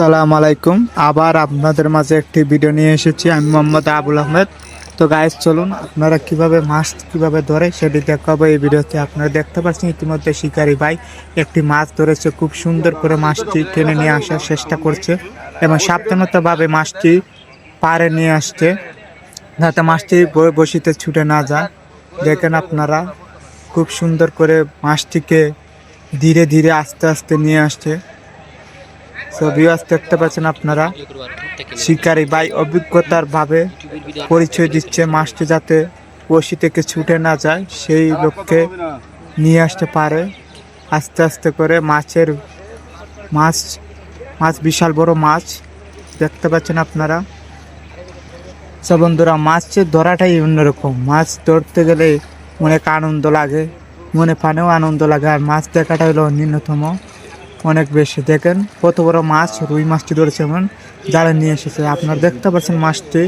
আসসালামু আলাইকুম। আবার আপনাদের মাঝে একটি ভিডিও নিয়ে এসেছি। আমি মোহাম্মদ আবুল আহমেদ। তো গাইজ চলুন, আপনারা কীভাবে মাছ কীভাবে ধরে সেটি দেখাবো। এই ভিডিওতে আপনারা দেখতে পাচ্ছেন ইতিমধ্যে শিকারি ভাই একটি মাছ ধরেছে। খুব সুন্দর করে মাছটি টেনে নিয়ে আসার চেষ্টা করছে এবং সাবধানতাভাবে মাছটি পাড়ে নিয়ে আসছে যাতে মাছটি বসিতে ছুটে না যায়। দেখেন আপনারা, খুব সুন্দর করে মাছটিকে ধীরে ধীরে আস্তে আস্তে নিয়ে আসছে। ভিউয়ার্স দেখতে পাচ্ছেন আপনারা, শিকারি ভাই অভিজ্ঞতার ভাবে পরিচয় দিচ্ছে মাছটি যাতে বসি থেকে ছুটে না যায়, সেই লক্ষ্যে নিয়ে আসতে পারে। আস্তে আস্তে করে মাছের মাছ মাছ, বিশাল বড় মাছ দেখতে পাচ্ছেন আপনারা। সব বন্ধুরা, মাছের ধরাটাই অন্যরকম। মাছ ধরতে গেলে অনেক আনন্দ লাগে, মনে প্রাণেও আনন্দ লাগে, আর মাছ দেখাটা হলো ন্যূনতম অনেক বেশি। দেখেন, কত বড় মাছ, রুই মাছটি ধরেছে এমন। জালে নিয়ে এসেছে, আপনারা দেখতে পাচ্ছেন মাছটি।